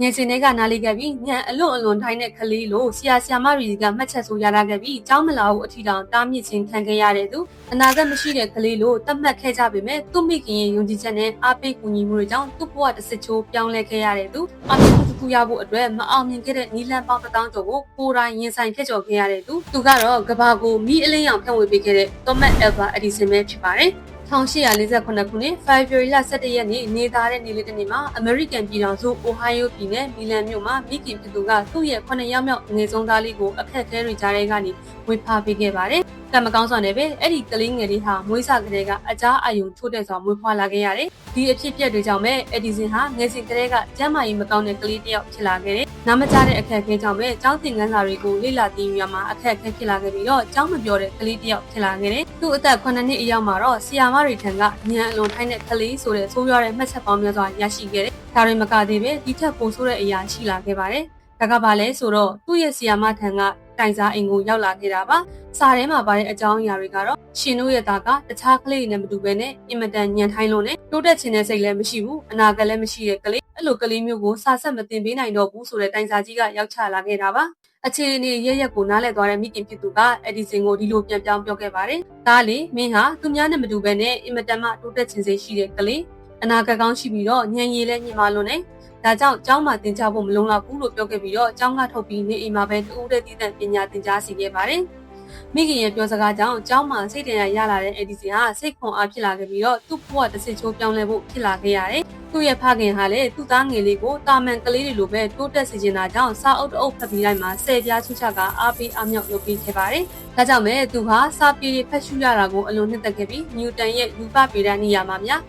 ငယ်စဉ်တွေကနားလေးခဲ့ပြီးညံအလွန်အလွန်ထိုင်းတဲ့ကလေးလိုဆရာဆရာမတွေကမှတ်ချက်ဆိုရလာခဲ့ပြီးကျောင်းမလာဘူးအထီတောင်တားမြစ်ခြင်းခံခဲ့ရတဲ့သူအနာဂတ်မရှိတဲ့ကလေးလိုတတ်မှတ်ခဲ့ကြပေမဲ့သူ့မိခင်ရဲ့ယုံကြည်ချက်နဲ့အားပေးကူညီမှုတွေကြောင့်သူ့ဘဝတစ်စစ်ချိုးပြောင်းလဲခဲ့ရတဲ့သူအမြင့်မှုတစ်ခုရဖို့အတွက်မအောင်မြင်ခဲ့တဲ့နီလန်ပေါင်းတစ်တောင်းကျော်ကိုကိုယ်တိုင်ရင်ဆိုင်ခဲ့ကြော်ခဲ့ရတဲ့သူသူကတော့ကဘာကိုမိအလင်းရောင်ဖြန့်ဝေပေးခဲ့တဲ့ Thomas Alva Edison ပဲဖြစ်ပါတယ် 1848ခုနှစ် February လ17ရက်နေ့နေသားတဲ့နေ့လေးတစ်နေ့မှာ American ပြည်ထောင်စု Ohio ပြည်နယ်မီလန်မြို့မှာမိခင်ဖြစ်သူကသူ့ရဲ့9ရောက်မြောက်ငယ်ဆုံးသားလေးကိုအခက်အခဲတွေကြားထဲကနေဝေဖာပေးခဲ့ပါတယ်။ကံမကောင်းစွာနဲ့ပဲအဲ့ဒီကလေးငယ်လေးဟာမွေးစာကလေးကအကြားအယုံထိုးတဲ့စွာမွေးဖွားလာခဲ့ရတယ်။ဒီအဖြစ်အပျက်တွေကြောင့်ပဲ Edison ဟာငယ်စဉ်ကလေးကကျန်းမာရေးမကောင်းတဲ့ကလေးတစ်ယောက်ဖြစ်လာခဲ့တယ်။ နားမကြားတဲ့အခက်အခဲကြောင့်ပဲကျောင်းသင်ခန်းစာတွေကိုလေ့လာသိယူရမှာအခက်အခဲဖြစ်လာခဲ့ပြီးတော့ကျောင်းမပြောတဲ့ကလေးတစ်ယောက်ဖြစ်လာခဲ့တယ်။သူ့အသက်9နှစ်အရောက်မှာတော့ဆီယာမတွေထံကညံအလွန်ထိုင်းတဲ့ကလေးဆိုတဲ့ဆိုးရွားတဲ့မှတ်ချက်ပေါင်းများစွာရရှိခဲ့တယ်။ဒါတွေမကသေးပဲဒီထက်ပိုဆိုးတဲ့အရာရှိလာခဲ့ပါတယ်။ဒါကဘာလဲဆိုတော့သူ့ရဲ့ဆီယာမထံကတိုင်စားအိမ်ကိုရောက်လာခဲ့တာပါ။စာထဲမှာပါတဲ့အကြောင်းအရာတွေကတော့ ရှင်တို့ရဲ့သားကတခြားကလေးတွေနဲ့မတူဘဲနဲ့အင်မတန်ညံထိုင်းလို့နဲ့တိုးတက်ခြင်းတဲ့စိတ်လည်းမရှိဘူး။အနာဂတ်လည်းမရှိတဲ့ကလေးအဲ့လိုကလေးမျိုးကိုစာဆက်မတင်ပေးနိုင်တော့ဘူးဆိုတဲ့တိုင်စာကြီးကရောက်ချလာခဲ့တာပါ။အခြေအနေရရက်ကိုနားလည်သွားတဲ့မိခင်ဖြစ်သူကအက်ဒီဆင်ကိုဒီလိုပြန်ပြောင်းပြောခဲ့ပါတယ်။ဒါလေမင်းဟာသူများနဲ့မတူဘဲနဲ့အင်မတန်မှတိုးတက်ခြင်းစိတ်ရှိတဲ့ကလေးအနာဂတ်ကောင်းရှိပြီးတော့ညံရည်လည်းညင်မာလွန်းနေဒါကြောင့်ကျောင်းမှာသင်ကြားဖို့မလုံလောက်ဘူးလို့ပြောခဲ့ပြီးတော့ကျောင်းကထုတ်ပြီးနေအိမ်မှာပဲတူးတဲ့တည်တဲ့ပညာသင်ကြားစီခဲ့ပါတယ်။ မိခင်ရဲ့ပြောစကားကြောင့်ကျောင်းမှာစိတ်တရားရလာတဲ့ Edison ဟာစိတ်ခွန်အားဖြစ်လာခဲ့ပြီးတော့သူ့ဘဝတစ်စစ်ချိုးပြောင်းလဲဖို့ဖြစ်လာခဲ့ရတယ်။သူ့ရဲ့ဖခင်ဟာလည်းသူ့သားငယ်လေးကိုတာမန်ကလေးတွေလိုပဲတိုးတက်စေချင်တာကြောင့်စာအုပ်တအုပ်ဖတ်ပြီးတိုင်းမှာဆယ်ပြားချူချကအားပေးအားမြောက်လုပ်ပေးခဲ့ပါတယ်။ဒါကြောင့်ပဲသူဟာစာပေတွေဖတ်ရှုရတာကိုအလွန်နှစ်သက်ခဲ့ပြီးနျူတန်ရဲ့ရူပဗေဒနေရာမှာများ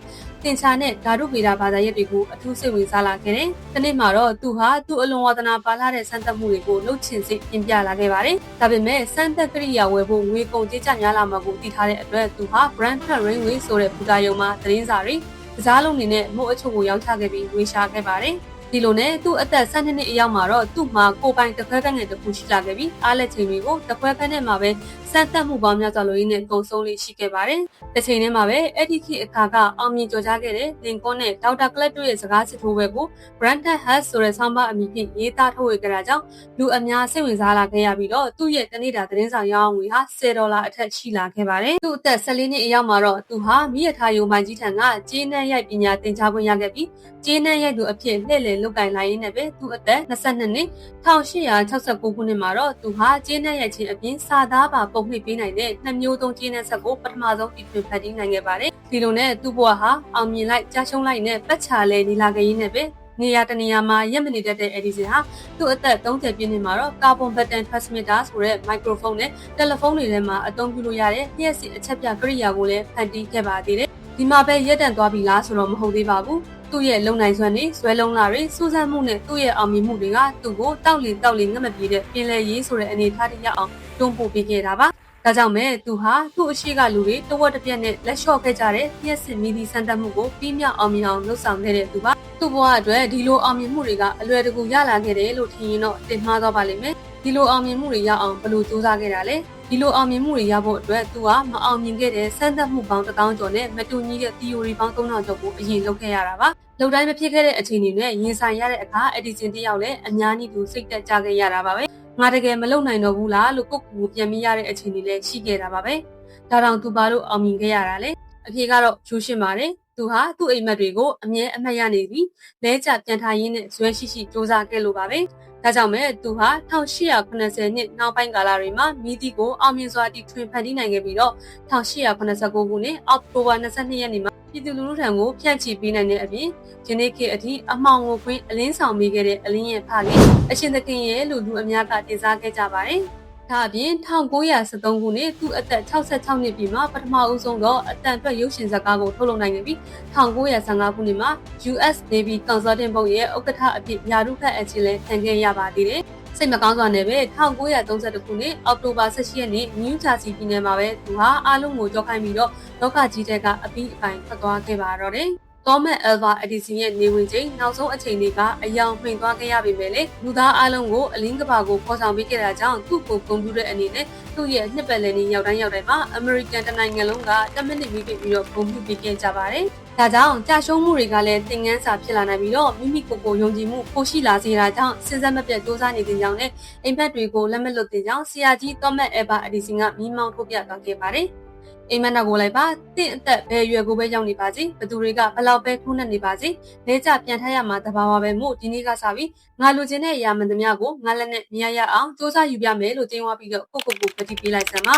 သင်္ချာနဲ့ဓာတုဗေဒဘာသာရပ်တွေကိုအထူးစိတ်ဝင်စားလာခဲ့တယ်။ဒီနေ့မှာတော့သူဟာသူ့အလွန်ဝါသနာပါလာတဲ့စမ်းသပ်မှုတွေကိုလှုပ်ချင်စိတ်ပြင်ပြလာခဲ့ပါတယ်။ဒါပေမဲ့စမ်းသပ်ကရိယာဝယ်ဖို့ငွေကုန်ကြေးကျများလာမှာကိုသိထားတဲ့အတွက်သူဟာ Brandford Railway ဆိုတဲ့ဘူတာယုံမှာသတင်းစာတွေကစားလုံးနေနဲ့မို့အချုပ်ကိုရောက်ချခဲ့ပြီးဝေရှာခဲ့ပါတယ်။ဒီလိုနဲ့သူ့အသက်12နှစ်အရောက်မှာတော့သူ့မှာကိုပိုင်တခွဲကငယ်တစ်ခုရှိလာခဲ့ပြီးအားလက်ချိန်တွေကိုတခွဲကနဲ့မှာပဲ စမ်းသပ်မှုပေါင်းများစွာလိုရင်းနဲ့ကုံဆုံးလေးရှိခဲ့ပါတယ်။တစ်ချိန်တည်းမှာပဲအဲ့ဒီခေတ်အခါကအောင်မြင်ကြော်ကြားခဲ့တဲ့လင်ကွန်နဲ့ဒေါက်တာကလပ်တို့ရဲ့စကားစစ်ထိုးပွဲကို Brandon Hutch ဆိုတဲ့ဆောင်းပါအမည်ဖြင့်ရေးသားထုတ်ဝေခဲ့တာကြောင့်လူအများစိတ်ဝင်စားလာခဲ့ရပြီးတော့သူ့ရဲ့တနေ့တာသတင်းဆောင်ရောင်းငွေဟာ10ဒေါ်လာအထက်ရှိလာခဲ့ပါတယ်။သူ့အသက်14နှစ်အရောက်မှာတော့သူဟာမိရထားယုံမိုင်ကြီးထံကကျေးနန်းရိုက်ပညာသင်ကြားခွင့်ရခဲ့ပြီးကျေးနန်းရိုက်သူအဖြစ်လှည့်လည်လုပ်ကင်လာရင်းနဲ့ပဲသူ့အသက်22နှစ်1869ခုနှစ်မှာတော့သူဟာကျေးနန်းရိုက်ခြင်းအပြင်စာသားပါပုံနှိပ်ပေးနိုင်တဲ့နှစ်မျိုးသုံးကျေးနန်းဆက်ကိုပထမဆုံးတည်ထွင်ဖန်တီးနိုင်ခဲ့ပါတယ်။ဒီလိုနဲ့သူ့ဘဝဟာအောင်မြင်လိုက်ကြားရှုံးလိုက်နဲ့ပတ်ချာလဲနေလာခဲ့ရင်းနဲ့ပဲနေရာတနေရာမှာရက်မနေတတ်တဲ့ Edison ဟာသူ့အသက်30ပြည့်နှစ်မှာတော့ carbon button transmitter ဆိုတဲ့ microphone နဲ့တယ်လီဖုန်းတွေထဲမှာအသုံးပြုလို့ရတဲ့လျှက်စီအချက်ပြကိရိယာကိုလည်းဖန်တီးခဲ့ပါသေးတယ်။ဒီမှာပဲရက်တန့်သွားပြီလားဆိုတော့မဟုတ်သေးပါဘူး။သူ့ရဲ့လုံနိုင်စွမ်းတွေဆွဲလုံးလာတွေစူးစမ်းမှုနဲ့သူ့ရဲ့အောင်မြင်မှုတွေကသူ့ကိုတောက်လီတောက်လီငတ်မပြေတဲ့ပြင်လဲရေးဆိုတဲ့အနေအထားတရအောင်တွန်းပို့ပေးခဲ့တာပါ ဒါကြောင့်မဲသူဟာသူ့အရှိကလူတွေတဝက်တစ်ပြက်နဲ့လက်လျှော့ခဲ့ကြတဲ့ပြည့်စင်မီဒီစံတက်မှုကိုပြီးမြောက်အောင်မြင်အောင်လှုပ်ဆောင်ခဲ့တဲ့သူပါသူ့ဘဝအတွက်ဒီလိုအောင်မြင်မှုတွေကအလွယ်တကူရလာခဲ့တယ်လို့ထင်ရင်တော့တင်မှားသွားပါလိမ့်မယ်ဒီလိုအောင်မြင်မှုတွေရအောင်ဘယ်လိုစူးစမ်းခဲ့တာလဲဒီလိုအောင်မြင်မှုတွေရဖို့အတွက်သူကမအောင်မြင်ခဲ့တဲ့စမ်းသပ်မှုပေါင်း1000ကျော်နဲ့မတူညီတဲ့ theory ပေါင်း3000ကျော်ကိုအရင်လုပ်ခဲ့ရတာပါလုံတိုင်းမဖြစ်ခဲ့တဲ့အခြေအနေနဲ့ရင်ဆိုင်ရတဲ့အခါ Edison တယောက်လည်းအများကြီးသူစိတ်သက်ကြခဲ့ရတာပါပဲ ငါတကယ်မလုံနိုင်တော့ဘူးလားလို့ကိုယ့်ကိုယ်ပြန်မိရတဲ့အခြေအနေလည်းရှိခဲ့တာပါပဲဒါတောင်သူဘာလို့အောင်မြင်ခဲ့ရတာလဲအဖြေကတော့ရိုးရှင်းပါတယ်သူဟာသူ့အိမ်မက်တွေကိုအမြဲအမှတ်ရနေပြီးလဲကျပြန်ထားရင်းနဲ့ဇွဲရှိရှိစူးစမ်းခဲ့လို့ပါပဲဒါကြောင့်မဲ့သူဟာ1880နှစ်နောက်ပိုင်းကာလတွေမှာမိသီကိုအောင်မြင်စွာတီထွင်ဖန်တီးနိုင်ခဲ့ပြီးတော့1889ခုနှစ်အောက်တိုဘာ22ရက်နေ့မှာ ပြည်သူလူထုထံကိုဖြန့်ချီပေးနိုင်တဲ့အပြင်ယနေ့ခေတ်အထိအမှောင်ကိုခွင်းအလင်းဆောင်မိခဲ့တဲ့အလင်းရဲ့ဖခင်အရှင်သခင်ရဲ့လို့လူအများကတင်စားခဲ့ကြပါတယ်။ဒါအပြင်1973ခုနှစ်သူ့အသက်66နှစ်ပြည့်မှာပထမဦးဆုံးတော့အတန်အတွက်ရုပ်ရှင်ဇာတ်ကားကိုထုတ်လုပ်နိုင်ခဲ့ပြီး1915ခုနှစ်မှာ US Navy Consulting Board ရဲ့ဥက္ကဋ္ဌအဖြစ်ယာရုခတ်အချင်းလဲခံခဲ့ရပါသေးတယ်။ စိတ်မကောင်းစွာနဲ့ပဲ1932ခုနှစ်အောက်တိုဘာ18ရက်နေ့နယူးဂျာစီပြည်နယ်မှာပဲသူဟာအားလုံးကိုကြောက်ခိုင်းပြီးတော့လောကကြီးတဲ့ကအပြီးအပိုင်းထွက်သွားခဲ့ပါတော့တယ်။ Thomas Alva Edison ရဲ့နေဝင်ချိန်နောက်ဆုံးအချိန်တွေကအယောင်မှိန်သွားခဲ့ရပေမဲ့လေလူသားအလုံးကိုအလင်းကဘာကိုပေါ်ဆောင်ပေးခဲ့တာကြောင့်သူ့ကိုကွန်ပျူတာအနေနဲ့သူ့ရဲ့နှစ်ပတ်လည်နေ့ရောက်တိုင်းရောက်တိုင်းမှာ American တနိုင်ငံလုံးက10မိနစ်ပြီးပြီးတော့ဂုဏ်ပြုပေးခဲ့ကြပါတယ်။ ဒါကြောင့်ကြာရှုံးမှုတွေကလည်းသင်ငန်းစာဖြစ်လာနိုင်ပြီးတော့မိမိကိုယ်ကိုယုံကြည်မှုပိုရှိလာစေတာကြောင့်စဉ်ဆက်မပြတ်စူးစမ်းနေတဲ့အကြောင်းနဲ့အိမ်မက်တွေကိုလက်မလွတ်တဲ့ကြောင်းဆရာကြီးသောမတ်အဘအဒီစင်ကမိမောင်းထုတ်ပြသွားခဲ့ပါတယ်။အိမ်မက်နောက်ကိုလိုက်ပါတင့်အသက်ဘယ်ရွယ်ကိုပဲရောက်နေပါစေဘသူတွေကဘလောက်ပဲခုနဲ့နေပါစေလဲကြပြန်ထရရမှာတဘာဝပဲမို့ဒီနေ့ကစပြီးငါလူချင်းတဲ့အရာမှန်သမျှကိုငါလက်နဲ့မြင်ရရအောင်စူးစမ်းယူပြမယ်လို့တင်းဝါပြီးတော့ကိုကိုကိုပတိပေးလိုက်စမ်းပါ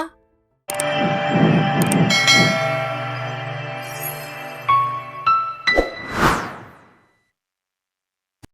။